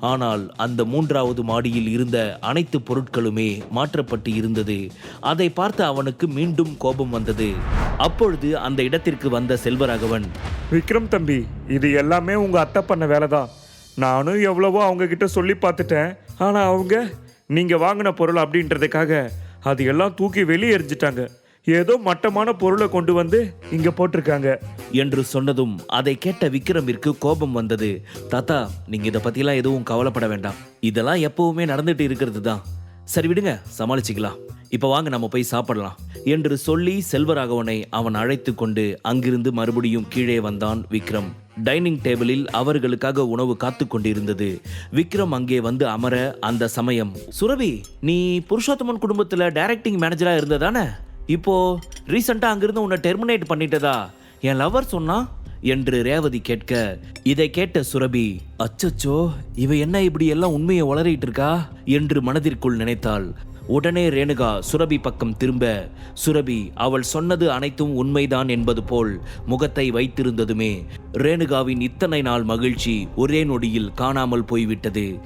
ஆனால் அந்த மூன்றாவது மாடியில் இருந்த அனைத்து பொருட்களுமே மாற்றப்பட்டு இருந்தது. அதை பார்த்து அவனுக்கு மீண்டும் கோபம் வந்தது. அப்பொழுது அந்த இடத்திற்கு வந்த செல்வராகவன் விக்ரம் தம்பி இது எல்லாமே உங்க அத்தை பண்ண வேலை தான் நானும் எவ்வளவோ அவங்க கிட்ட சொல்லி பார்த்துட்டேன். ஆனா அவங்க நீங்க வாங்கின பொருள் அப்படின்றதுக்காக அது எல்லாம் தூக்கி வெளியே எரிஞ்சிட்டாங்க. ஏதோ மட்டமான பொருளை கொண்டு வந்து இங்க போட்டிருக்காங்க. என்று சொன்னதும் அதை கேட்ட விக்ரமிற்கு கோபம் வந்தது. தாத்தா நீங்க இதை பத்திலாம் எதுவும் கவலைப்பட வேண்டாம். இதெல்லாம் எப்பவுமே நடந்துட்டு இருக்கிறது தான் சரி விடுங்க சமாளிச்சுக்கலாம். இப்ப வாங்க நம்ம போய் சாப்பிடலாம். என்று சொல்லி செல்வராகவனை அவன் அழைத்து கொண்டு அங்கிருந்து மறுபடியும் கீழே வந்தான் விக்ரம் டைனிங் டேபிளில் அவர்களுக்காக உணவு காத்து கொண்டிருந்தது. விக்ரம் அங்கே வந்து அமர அந்த சமயம் சுரவி நீ புருஷோத்தமன் குடும்பத்துல டைரக்டிங் மேனேஜரா இருந்ததானே? இப்போ ரீசெண்டா அங்கிருந்து உன்னை டெர்மினேட் பண்ணிட்டதா? என் லவர் சொன்னா என்று ரேவதி கேட்க இதை கேட்ட சுரபி அச்சச்சோ இவ என்ன இப்படி எல்லாம் உண்மையை வளரிட்டு இருக்கா? என்று மனதிற்குள் நினைத்தாள். உடனே ரேணுகா சுரபி பக்கம் திரும்ப சுரபி அவள் சொன்னது அனைத்தும் உண்மைதான் என்பது போல் முகத்தை வைத்திருந்ததுமே. ரேணுகாவின் இத்தனை நாள் மகிழ்ச்சி ஒரே நொடியில் காணாமல் போய்விட்டது.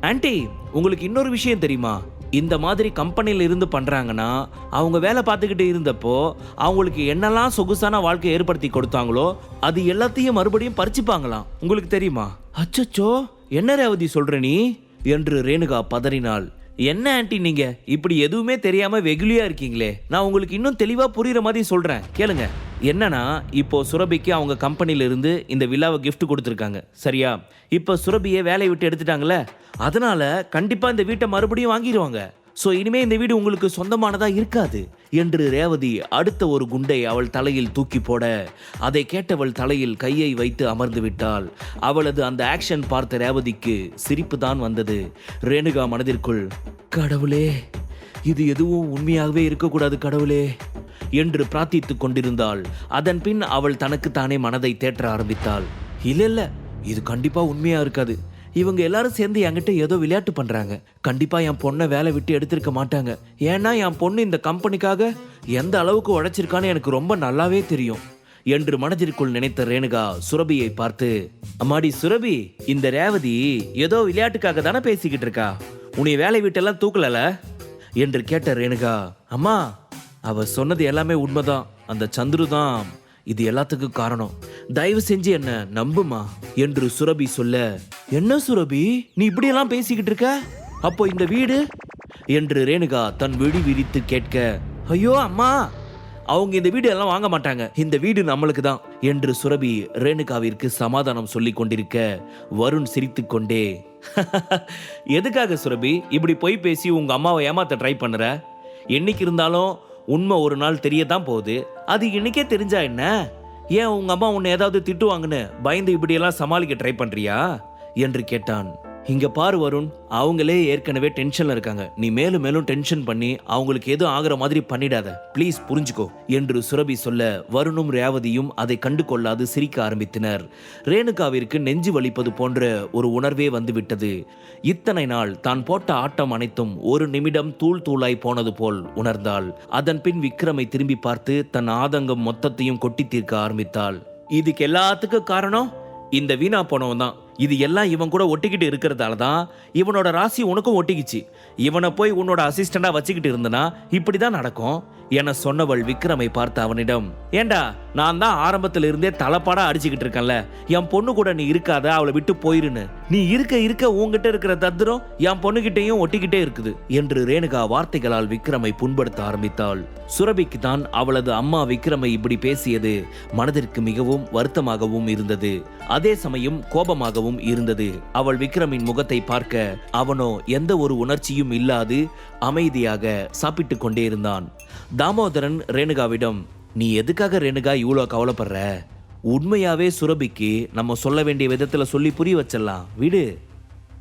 ஆன்டி உங்களுக்கு இன்னொரு விஷயம் தெரியுமா? இந்த மாதிரி கம்பெனியில் இருந்து பண்ணுறாங்கன்னா அவங்க வேலை பார்த்துக்கிட்டு இருந்தப்போ அவங்களுக்கு என்னெல்லாம் சொகுசான வாழ்க்கை ஏற்படுத்தி கொடுத்தாங்களோ அது எல்லாத்தையும் மறுபடியும் பறிச்சுப்பாங்களாம். உங்களுக்கு தெரியுமா? அச்சச்சோ என்ன ரேவதி சொல்கிற நீ? என்று ரேணுகா பதறினாள். என்ன ஆன்ட்டி நீங்க? இப்படி எதுவுமே தெரியாம வெகுலியா இருக்கீங்களே. நான் உங்களுக்கு இன்னும் தெளிவா புரியுற மாதிரி சொல்றேன். கேளுங்க. என்னன்னா இப்போ சுரபிக்கு அவங்க கம்பெனில இருந்து இந்த விழாவை கிஃப்ட் கொடுத்துருக்காங்க. சரியா? இப்போ சுரபியை வேலையை விட்டு எடுத்துட்டாங்கல்ல? அதனால கண்டிப்பா இந்த வீட்டை மறுபடியும் வாங்கிடுவாங்க. ஸோ இனிமே இந்த வீடு உங்களுக்கு சொந்தமானதா இருக்காது. என்று ரேவதி அடுத்த ஒரு குண்டை அவள் தலையில் தூக்கி போட அதை கேட்டவள் தலையில் கையை வைத்து அமர்ந்து விட்டாள். அவளது அந்த ஆக்ஷன் பார்த்த ரேவதிக்கு சிரிப்பு தான் வந்தது. ரேணுகா மனதிற்குள் கடவுளே இது எதுவும் உண்மையாகவே இருக்கக்கூடாது கடவுளே என்று பிரார்த்தித்துக் கொண்டிருந்தாள். அதன் பின் அவள் தனக்கு தானே மனதை தேற்ற ஆரம்பித்தாள். இல்ல இல்ல இது கண்டிப்பா உண்மையா இருக்காது. இவங்க எல்லாரும் சேர்ந்து என்கிட்ட ஏதோ விளையாட்டு பண்றாங்க. கண்டிப்பா என் பொண்ணை வேலை விட்டு எடுத்திருக்க மாட்டாங்க. ஏன்னா என் பொண்ணு இந்த கம்பெனிக்காக எந்த அளவுக்கு உழைச்சிருக்கான்னு எனக்கு ரொம்ப நல்லாவே தெரியும். என்று மனதிற்குள் நினைத்த ரேணுகா சுரபியை பார்த்து அம்மாடி சுரபி இந்த ரேவதி ஏதோ விளையாட்டுக்காக தானே பேசிக்கிட்டு இருக்கா? உன்னை வேலை விட்டெல்லாம் தூக்கலல? என்று கேட்ட ரேணுகா அம்மா அவ சொன்னது எல்லாமே உண்மைதான். அந்த சந்துரு தான் இது எல்லாத்துக்கும் காரணம். தயவு செஞ்சு என்ன நம்புமா என்று சுரபி சொல்ல என்ன சுரபி? நீ இப்படியெல்லாம் பேசிக்கிட்டு இருக்க? அப்போ இந்த வீடு? என்று ரேணுகா தன் விழி விரித்து கேட்க ஐயோ அம்மா அவங்க இந்த வீடு எல்லாம் வாங்க மாட்டாங்க. இந்த வீடு நம்மளுக்கு தான். என்று சுரபி ரேணுகாவிற்கு சமாதானம் சொல்லி கொண்டிருக்க வருண் சிரித்துக்கொண்டே எதுக்காக சுரபி? இப்படி போய் பேசி உங்க அம்மாவை ஏமாத்த ட்ரை பண்ணுற என்னைக்கு இருந்தாலும் உண்மை ஒரு நாள் தெரியத்தான் போகுது. அது இன்னைக்கே தெரிஞ்சா என்ன? ஏன் உங்க அம்மா உன்னை ஏதாவது திட்டுவாங்கன்னு பயந்து இப்படியெல்லாம் சமாளிக்க ட்ரை பண்றியா? என்று கேட்டான். இங்க பாரு வருண் அவங்களே ஏற்கனவே டென்ஷன்ல இருக்காங்க. நீ மேலும் மேலும் டென்ஷன் பண்ணி அவங்களுக்கு எதுவும் ஆகுற மாதிரி பண்ணிடாத. ப்ளீஸ் புரிஞ்சுக்கோ என்று சுரபி சொல்ல வருணும் ரேவதியும் அதை கண்டு கொள்ளாது சிரிக்க ஆரம்பித்தனர். ரேணுகாவிற்கு நெஞ்சு வலிப்பது போன்ற ஒரு உணர்வே வந்துவிட்டது. இத்தனை நாள் தான் போட்ட ஆட்டம் அனைத்தும் ஒரு நிமிடம் தூள் தூளாய் போனது போல் உணர்ந்தாள். அதன் பின் விக்ரமை திரும்பி பார்த்து தன் ஆதங்கம் மொத்தத்தையும் கொட்டி தீர்க்க ஆரம்பித்தாள். இதுக்கு எல்லாத்துக்கும் காரணம்? இந்த வீணா போனவன் தான் இது எல்லாம் இவன் கூட ஒட்டிக்கிட்டு இருக்கிறதால தான் இவனோட ராசி உனக்கும் ஒட்டிக்கிச்சு. இவனை போய் உன்னோட அசிஸ்டண்டா வச்சுக்கிட்டு இருந்தனா இப்படிதான் நடக்கும். என சொன்னவள் விக்ரமை பார்த்த அவனிடம் ஏண்டா நான் தான் ஆரம்பத்துல இருந்தே தலைப்பாடா அடிச்சுக்கிட்டு இருக்கேன்ல. என் பொண்ணு கூட நீ இருக்காத அவளை விட்டு போயிருன்னு. நீ இருக்க இருக்க உங்ககிட்ட இருக்கிற தத்திரம் என் பொண்ணுகிட்டையும் ஒட்டிக்கிட்டே இருக்குது என்று ரேணுகா வார்த்தைகளால் விக்ரமை புண்படுத்த ஆரம்பித்தாள். சுரபிக்கு தான் அவளது அம்மா விக்ரமை இப்படி பேசியது. மனதிற்கு மிகவும் வருத்தமாகவும் இருந்தது. அதே சமயம் கோபமாகவும் இருந்தது. அவள் விக்ரமின் முகத்தை பார்க்க அவனோ எந்த ஒரு உணர்ச்சியும் இல்லாது அமைதியாக சாப்பிட்டு கொண்டே இருந்தான் தாமோதரன் ரேணுகாவிடம் நீ எதுக்காக ரேணுகா இவ்வளோ கவலைப்படுற? உண்மையாவே சுரபிக்கு நம்ம சொல்ல வேண்டிய விதத்துல சொல்லி புரிய வச்சிடலாம். வீடு.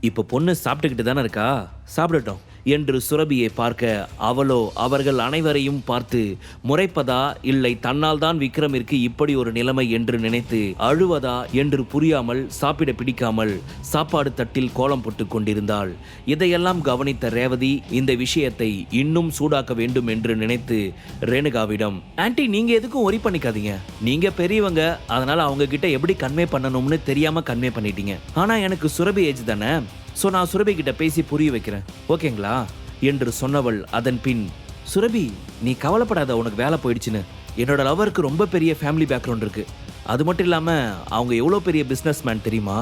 இப்ப பொண்ணு சாப்பிட்டுக்கிட்டு தானே இருக்கா? சாப்பிடட்டும். என்று சுரபியை பார்க்க அவளோ அவர்கள் அனைவரையும் பார்த்து முறைப்பதா? இல்லை தன்னால் தான் விக்ரமிற்கு இப்படி ஒரு நிலைமை என்று நினைத்து அழுவதா? என்று புரியாமல் சாப்பிட பிடிக்காமல் சாப்பாடு தட்டில் கோலம் போட்டு கொண்டிருந்தாள். இதையெல்லாம் கவனித்த ரேவதி இந்த விஷயத்தை இன்னும் சூடாக்க வேண்டும் என்று நினைத்து ரேணுகாவிடம் ஆன்ட்டி நீங்க எதுக்கும் ஒரி பண்ணிக்காதீங்க. நீங்க பெரியவங்க அதனால அவங்க கிட்ட எப்படி கன்வே பண்ணணும்னு தெரியாம கன்வே பண்ணிட்டீங்க. ஆனா எனக்கு சுரபி ஏஜ் தானே. ஸோ நான் சுரபி கிட்ட பேசி புரிய வைக்கிறேன். ஓகேங்களா? என்று சொன்னவள் அதன் பின் சுரபி நீ கவலைப்படாத உனக்கு வேலை போயிடுச்சுன்னு. என்னோட லவருக்கு ரொம்ப பெரிய ஃபேமிலி பேக்ரவுண்ட் இருக்கு. அது மட்டும் இல்லாமல் அவங்க எவ்வளோ பெரிய பிஸ்னஸ் மேன் தெரியுமா?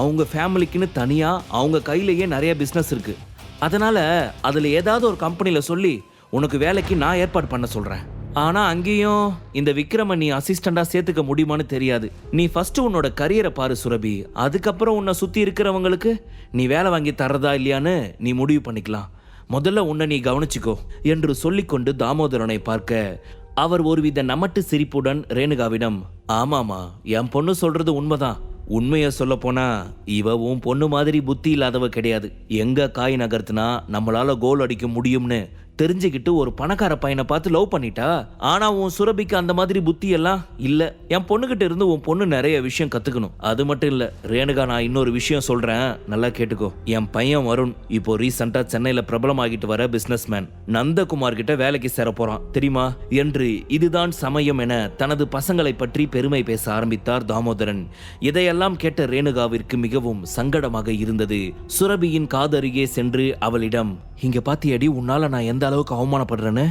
அவங்க ஃபேமிலிக்குன்னு தனியாக அவங்க கையிலேயே நிறைய பிஸ்னஸ் இருக்குது அதனால் அதில் ஏதாவது ஒரு கம்பெனியில் சொல்லி உனக்கு வேலைக்கு நான் ஏற்பாடு பண்ண சொல்கிறேன் ஆனால் அங்கேயும் இந்த விக்ரம நீ அசிஸ்டண்டாக சேர்த்துக்க முடியுமான்னு தெரியாது. நீ ஃபஸ்ட்டு உன்னோட கரியரை பாரு சுரபி. அதுக்கப்புறம் உன்னை சுற்றி இருக்கிறவங்களுக்கு நீ வேலை வாங்கி தர்றதா இல்லையான்னு நீ முடிவு பண்ணிக்கலாம். முதல்ல உன்னை நீ கவனிச்சிக்கோ என்று சொல்லிக்கொண்டு தாமோதரனை பார்க்க அவர் ஒருவித நமட்டு சிரிப்புடன் ரேணுகாவிடம் ஆமாமா என் பொண்ணு சொல்றது உண்மைதான். உண்மையை சொல்ல போனா இவ உன் பொண்ணு மாதிரி புத்தி இல்லாதவ கிடையாது. எங்க காய் நகர்த்தினா நம்மளால கோல் அடிக்க முடியும்னு தெரிஞ்சுக்கிட்டு ஒரு பணக்கார பையனை பார்த்து லவ் பண்ணிட்டா? ஆனா உன் சுரபிக்கு அந்த மாதிரி புத்தி எல்லாம் இல்ல. என் பொண்ணுகிட்ட இருந்து உன் பொண்ணு நிறைய விஷயம் கத்துக்கணும். அது மட்டும் இல்ல ரேணுகா நான் இன்னொரு விஷயம் சொல்றேன். நல்லா கேட்டுக்கோ. என் பையன் வருண் இப்போ ரீசெண்டா சென்னையில பிரபலமாகிட்டு வர பிசினஸ் மேன் நந்தகுமார் கிட்ட வேலைக்கு சேர போறான். தெரியுமா? என்று இதுதான் சமயம் என தனது பசங்களை பற்றி பெருமை பேச ஆரம்பித்தார் தாமோதரன். இதையெல்லாம் கேட்ட ரேணுகாவிற்கு மிகவும் சங்கடமாக இருந்தது. சுரபியின் காதருகே சென்று அவளிடம் இங்க பாத்தியடி உன்னால நான் எந்த அளவுக்கு அவமானப்படுறேன்னு?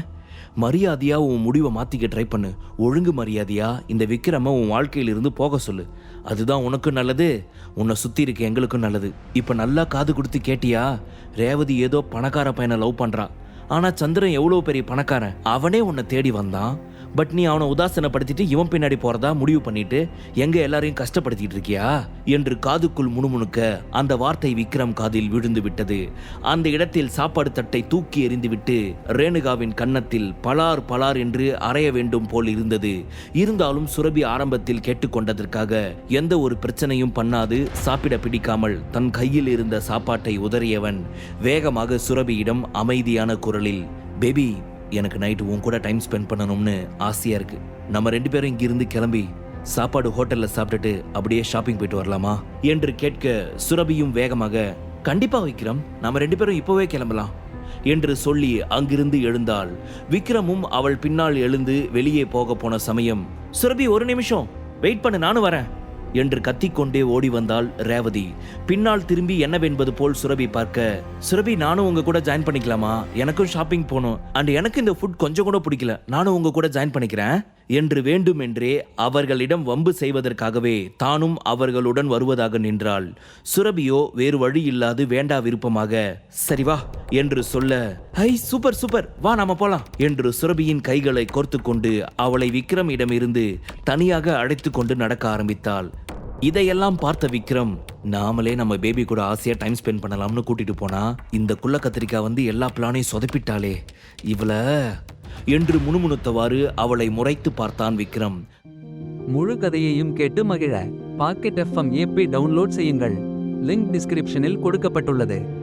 மரியாதையாக உன் முடிவை மாற்றிக்க ட்ரை பண்ணு. ஒழுங்கு மரியாதையாக இந்த விக்ரமை உன் வாழ்க்கையிலிருந்து போக சொல்லு. அதுதான் உனக்கும் நல்லது. உன்னை சுற்றி இருக்க எங்களுக்கும் நல்லது. இப்போ நல்லா காது கொடுத்து கேட்டியா? ரேவதி ஏதோ பணக்கார பையனை லவ் பண்ணுறான் ஆனால் சந்திரன் எவ்வளோ பெரிய பணக்காரன்? அவனே உன்னை தேடி வந்தான். பட் நீ அவனை உதாசனப்படுத்திட்டு இவன் பின்னாடி போறதா முடிவு பண்ணிட்டு எங்க எல்லாரையும் கஷ்டப்படுத்திட்டு இருக்கியா? என்று காதுக்குள் முணுமுணுக்க அந்த வார்த்தை விக்ரம் காதில் விழுந்து விட்டது. அந்த இடத்தில் சாப்பாடு தட்டை தூக்கி எறிந்துவிட்டு ரேணுகாவின் கன்னத்தில் பலார் பலார் என்று அறைய வேண்டும் போல் இருந்தது. இருந்தாலும் சுரபி ஆரம்பத்தில் கேட்டுக்கொண்டதற்காக எந்த ஒரு பிரச்சனையும் பண்ணாது சாப்பிட பிடிக்காமல் தன் கையில் இருந்த சாப்பாட்டை உதறியவன் வேகமாக சுரபியிடம் அமைதியான குரலில் பேபி எனக்கு நைட்டு உன் கூட டைம் ஸ்பெண்ட் பண்ணணும்னு ஆசையா இருக்கு. நம்ம ரெண்டு பேரும் இங்கிருந்து கிளம்பி சாப்பாடு ஹோட்டல்ல சாப்பிட்டுட்டு அப்படியே ஷாப்பிங் போயிட்டு வரலாமா? என்று கேட்க சுரபியும் வேகமாக கண்டிப்பா விக்ரம் நம்ம ரெண்டு பேரும் இப்போவே கிளம்பலாம் என்று சொல்லி அங்கிருந்து எழுந்தாள். விக்ரமும் அவள் பின்னால் எழுந்து வெளியே போக போன சமயம் சுரபி ஒரு நிமிஷம் வெயிட் பண்ணு நானும் வரேன். என்று கத்திக்கொண்டே ஓடி வந்தாள் ரேவதி. பின்னால் திரும்பி என்னவென்பது போல் சுரபி பார்க்க சுரபி நானும் உங்க கூட ஜாயின் பண்ணிக்கலாமா? எனக்கும் ஷாப்பிங் போகணும். அண்ட் எனக்கு இந்த ஃபுட் கொஞ்சம் கூட பிடிக்கல. நானும் உங்க கூட ஜாயின் பண்ணிக்கிறேன். என்று வேண்டுமென்றே அவர்களிடம் வம்பு செய்வதற்காகவே தானும் அவர்களுடன் வருவதாக நின்றாள். சுரபியோ வேறு வழி இல்லாது வேண்டா விருப்பமாக சரி வா என்று சொல்ல ஹை சூப்பர் சூப்பர் வா நாம போலாம் என்று சுரபியின் கைகளை கோர்த்து கொண்டு அவளை விக்ரமிடம் இருந்து தனியாக அழைத்து கொண்டு நடக்க ஆரம்பித்தாள். இதையெல்லாம் பார்த்த விக்ரம் நாமளே நம்ம பேபி கூட ஆசையா டைம் ஸ்பெண்ட் பண்ணலாம்னு கூட்டிட்டு போனா இந்த குள்ள கத்திரிக்காய் வந்து எல்லா பிளானையும் சொதப்பிட்டாளே. இவள என்று முணுமுணுத்தவாறு அவளை முறைத்து பார்த்தான் விக்ரம். முழு கதையையும் கேட்டு மகிழ. பாக்கெட் எஃப்எம் ஏபி டவுன்லோட் செய்யுங்கள். லிங்க் டிஸ்கிரிப்ஷனில் கொடுக்கப்பட்டுள்ளது.